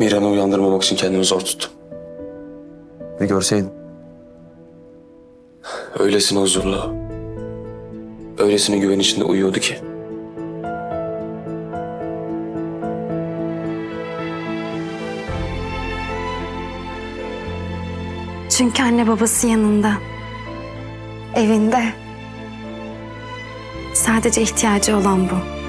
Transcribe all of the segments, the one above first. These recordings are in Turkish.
Miran'ı uyandırmamak için kendimi zor tuttum. Bir görseydin. Öylesine huzurlu, öylesine güven içinde uyuyordu ki. Çünkü anne babası yanında. Evinde. Sadece ihtiyacı olan bu.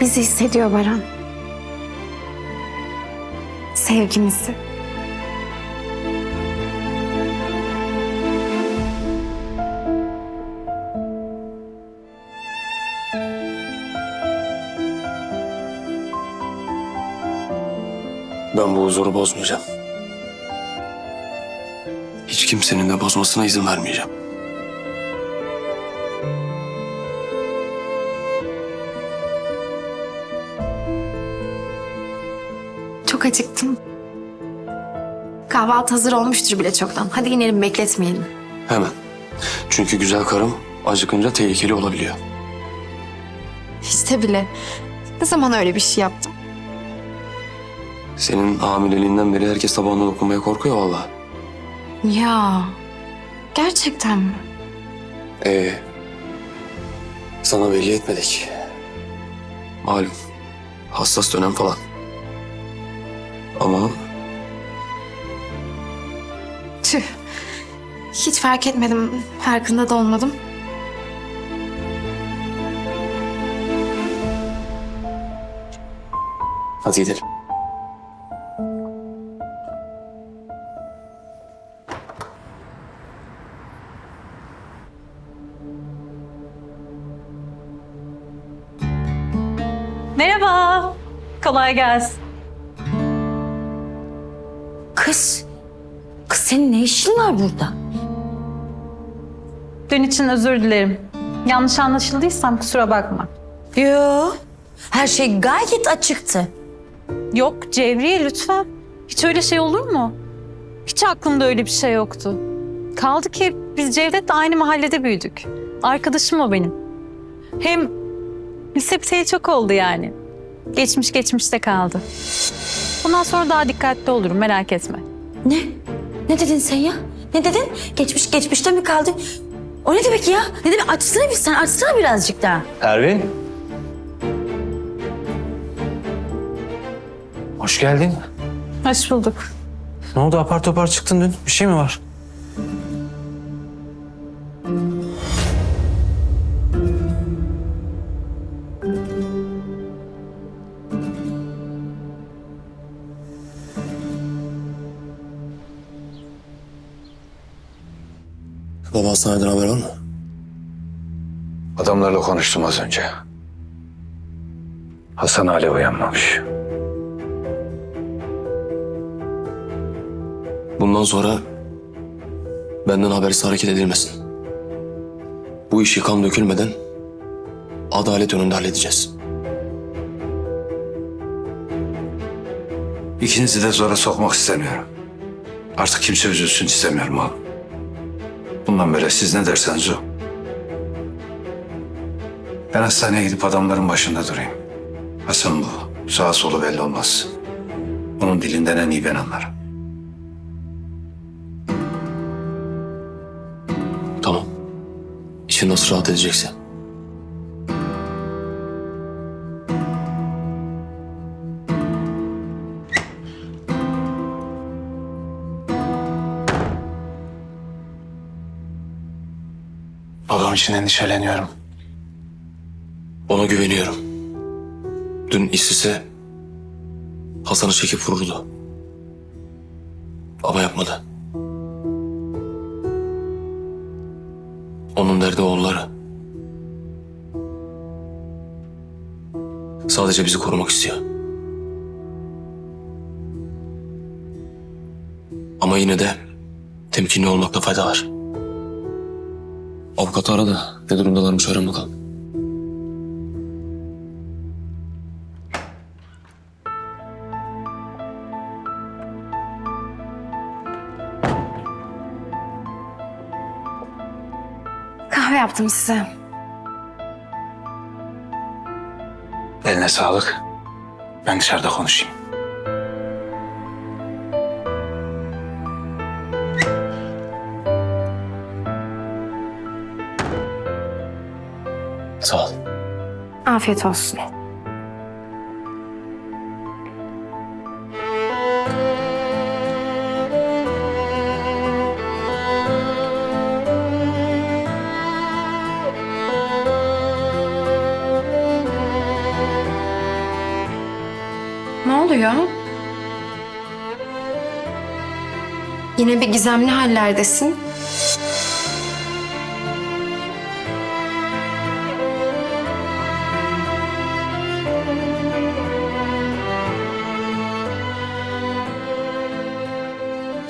Bizi hissediyor Baran. Sevgimizi. Ben bu huzuru bozmayacağım. Hiç kimsenin de bozmasına izin vermeyeceğim. Çok acıktım. Kahvaltı hazır olmuştur bile çoktan. Hadi inelim bekletmeyelim. Hemen. Çünkü güzel karım acıkınca tehlikeli olabiliyor. İşte bile. Ne zaman öyle bir şey yaptım? Senin hamileliğinden beri herkes tabağına dokunmaya korkuyor vallahi. Ya. Gerçekten mi? Ee, sana belli etmedik. Malum. Hassas dönem falan. Ama Tüh. Hiç fark etmedim. Farkında da olmadım. hadi gidelim. Merhaba. Kolay gelsin. Kız. Kız senin ne işin var burada? Dün için özür dilerim. Yanlış anlaşıldıysam kusura bakma. Yo. Her şey gayet açıktı. Yok Cevriye lütfen. Hiç öyle şey olur mu? Hiç aklımda öyle bir şey yoktu. Kaldı ki biz Cevdet'le aynı mahallede büyüdük. Arkadaşım o benim. Hem lise çok oldu yani. Geçmiş geçmişte kaldı. Bundan sonra daha dikkatli olurum merak etme. Ne? Ne dedin sen ya? Ne dedin? Geçmiş geçmişte mi kaldı? O ne demek ya? Ne demek? Açsana bir sen, açsana birazcık daha. Pervin. Hoş geldin. Hoş bulduk. Ne oldu apar topar çıktın dün? Bir şey mi var? Baba hastaneden haber var mı? Adamlarla konuştum az önce. Hasan hala uyanmamış. Bundan sonra benden habersiz hareket edilmesin. Bu işi kan dökülmeden adalet önünde halledeceğiz. İkinizi de zora sokmak istemiyorum. Artık kimse üzülsün istemiyorum oğlum. Bundan böyle siz ne derseniz o. Ben hastaneye gidip adamların başında durayım. Hasan bu. Sağa solu belli olmaz. Onun dilinden en iyi ben anlarım. Tamam. İçin nasıl rahat edecekse. Babam için endişeleniyorum. Ona güveniyorum. Dün istese Hasan'ı çekip vururdu. Ama yapmadı. Onun derdi oğulları. Sadece bizi korumak istiyor. Ama yine de temkinli olmakta fayda var. Avukatı aradı. Ne durumdalarmış öğren bakalım. Kahve yaptım size. Eline sağlık. Ben dışarıda konuşayım. Sağ ol. Afiyet olsun. Ne oluyor? Yine bir gizemli hallerdesin.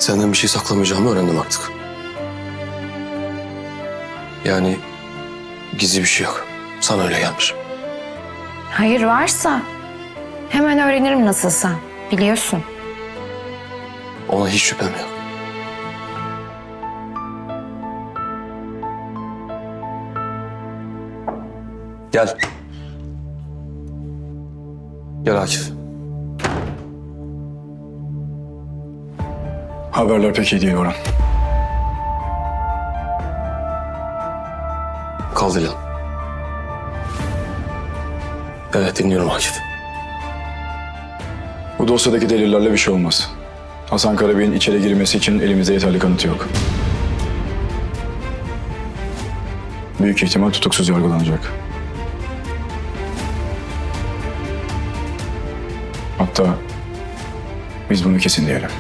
Senden bir şey saklamayacağımı öğrendim artık. Yani gizli bir şey yok. Sana öyle gelmiş. Hayır varsa hemen öğrenirim nasılsa. Biliyorsun. Ona hiç şüphem yok. Gel. Gel Akif. Haberler pek iyi değil Orhan. Kal Dilan. Evet dinliyorum Akif. Bu dosyadaki delillerle bir şey olmaz. Hasan Karabey'in içeri girmesi için elimizde yeterli kanıt yok. Büyük ihtimal tutuksuz yargılanacak. Hatta biz bunu kesin diyelim.